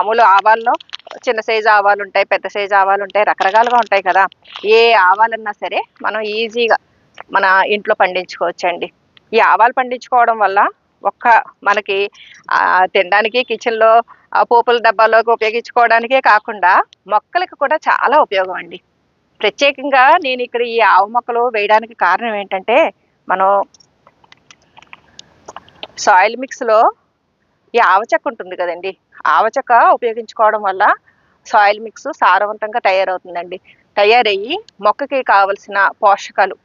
అమూలు ఆవాల్లో చిన్న సైజు ఆవాలు ఉంటాయి పెద్ద సైజు ఆవాలు ఉంటాయి రకరకాలుగా ఉంటాయి కదా. ఏ ఆవాలన్నా సరే మనం ఈజీగా మన ఇంట్లో పండించుకోవచ్చండి. ఈ ఆవాలు పండించుకోవడం వల్ల ఒక్క మనకి తినడానికి కిచెన్లో పోపుల డబ్బాలోకి ఉపయోగించుకోవడానికే కాకుండా మొక్కలకు కూడా చాలా ఉపయోగం అండి. ప్రత్యేకంగా నేను ఇక్కడ ఈ ఆవు మొక్కలు వేయడానికి కారణం ఏంటంటే మనం సాయిల్ మిక్స్లో ఈ ఆవచెక్క ఉంటుంది కదండి. ఆవచెక్క ఉపయోగించుకోవడం వల్ల సాయిల్ మిక్స్ సారవంతంగా తయారవుతుందండి. తయారయ్యి మొక్కకి కావలసిన పోషకాలు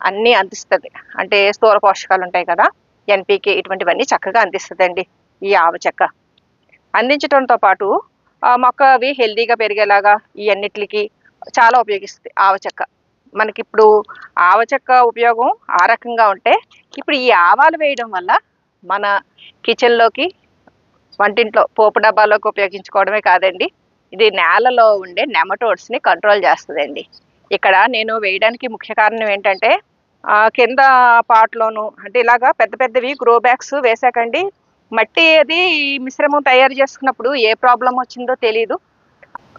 అన్నీ అందిస్తుంది. అంటే స్థూల పోషకాలు ఉంటాయి కదా ఎన్పికే ఇటువంటివన్నీ చక్కగా అందిస్తుందండి ఈ ఆవచెక్క. అందించడంతో పాటు మొక్క అవి హెల్దీగా పెరిగేలాగా ఈ అన్నిటికి చాలా ఉపయోగిస్తుంది ఆవచెక్క. మనకి ఇప్పుడు ఆవచెక్క ఉపయోగం ఆ రకంగా ఉంటే ఇప్పుడు ఈ ఆవాలు వేయడం వల్ల మన కిచెన్లోకి వంటింట్లో పోపు డబ్బాలోకి ఉపయోగించుకోవడమే కాదండి. ఇది నేలలో ఉండే నెమటోడ్స్ని కంట్రోల్ చేస్తుందండి. ఇక్కడ నేను వేయడానికి ముఖ్య కారణం ఏంటంటే కింద పాట్లోను అంటే ఇలాగా పెద్ద పెద్దవి గ్రో బ్యాగ్స్ వేసాకండి. మట్టి అది ఈ మిశ్రమం తయారు చేసుకున్నప్పుడు ఏ ప్రాబ్లం వచ్చిందో తెలియదు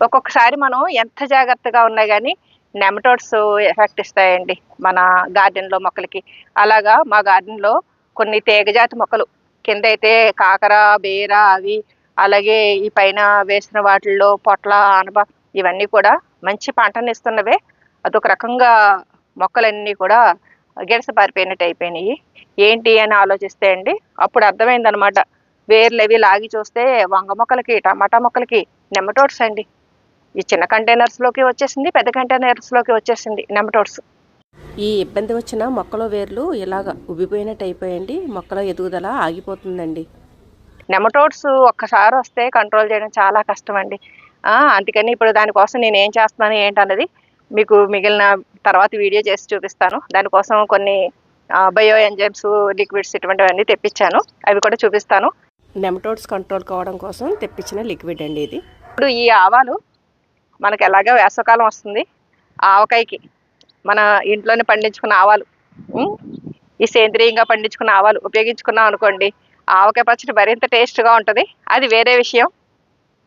ఒక్కొక్కసారి మనం ఎంత జాగ్రత్తగా ఉన్నా కానీ నెమటోడ్స్ ఎఫెక్ట్ ఇస్తాయండి మన గార్డెన్లో మొక్కలకి. అలాగా మా గార్డెన్లో కొన్ని తీగజాతి మొక్కలు కింద అయితే కాకర బీర అవి అలాగే ఈ పైన వేసిన వాటిల్లో పొట్ల ఆనప ఇవన్నీ కూడా మంచి పంటను ఇస్తున్నవే అదొక రకంగా మొక్కలన్నీ కూడా గిడస పారిపోయినట్టు అయిపోయినాయి. ఏంటి అని ఆలోచిస్తే అండి అప్పుడు అర్థమైందనమాట వేర్లు అవి లాగి చూస్తే వంగ మొక్కలకి టమాటా మొక్కలకి నెమటోడ్స్ అండి. ఈ చిన్న కంటైనర్స్లోకి వచ్చేసింది పెద్ద కంటైనర్స్లోకి వచ్చేసింది నెమటోడ్స్. ఈ ఇబ్బంది వచ్చిన మొక్కలో వేర్లు ఇలాగ ఉబ్బిపోయినట్టు అయిపోయండి. మొక్కల ఎదుగుదల ఆగిపోతుందండి. నెమటోడ్స్ ఒక్కసారి వస్తే కంట్రోల్ చేయడం చాలా కష్టం అండి అందుకని ఇప్పుడు దానికోసం నేను ఏం చేస్తున్నాను ఏంటన్నది మీకు మిగిలిన తర్వాత వీడియో చేసి చూపిస్తాను. దానికోసం కొన్ని బయో ఎంజైమ్స్ లిక్విడ్స్ ఇటువంటివన్నీ తెప్పించాను. అవి కూడా చూపిస్తాను. నెమటోడ్స్ కంట్రోల్ కావడం కోసం తెప్పించిన లిక్విడ్ అండి ఇది. ఇప్పుడు ఈ ఆవాలు మనకి ఎలాగో వేసవకాలం వస్తుంది. ఆవకాయకి మన ఇంట్లోనే పండించుకున్న ఆవాలు ఈ సేంద్రియంగా పండించుకున్న ఆవాలు ఉపయోగించుకున్నాం అనుకోండి ఆవకాయ పచ్చడి మరింత టేస్ట్గా ఉంటుంది అది వేరే విషయం.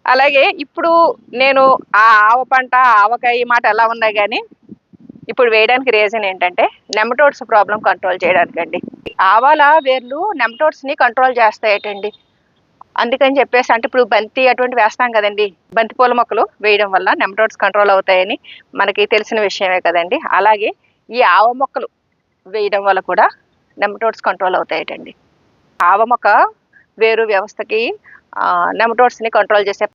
అలాగే ఇప్పుడు నేను ఆ ఆవ పంట ఆవకాయ మాట ఎలా ఉన్నాయి కానీ ఇప్పుడు వేయడానికి రీజన్ ఏంటంటే నెమటోడ్స్ ప్రాబ్లం కంట్రోల్ చేయడానికి అండి ఆవాల వేర్లు నెమటోడ్స్ని కంట్రోల్ చేస్తాయటండి. అందుకని చెప్పేసి అంటే ఇప్పుడు బంతి అటువంటి వేస్తాం కదండి. బంతి పూల మొక్కలు వేయడం వల్ల నెమటోడ్స్ కంట్రోల్ అవుతాయని మనకి తెలిసిన విషయమే కదండి. అలాగే ఈ ఆవ మొక్కలు వేయడం వల్ల కూడా నెమటోడ్స్ కంట్రోల్ అవుతాయటండి. ఆవ మొక్క వేరు వ్యవస్థకి నెమటోడ్స్ని కంట్రోల్ చేసే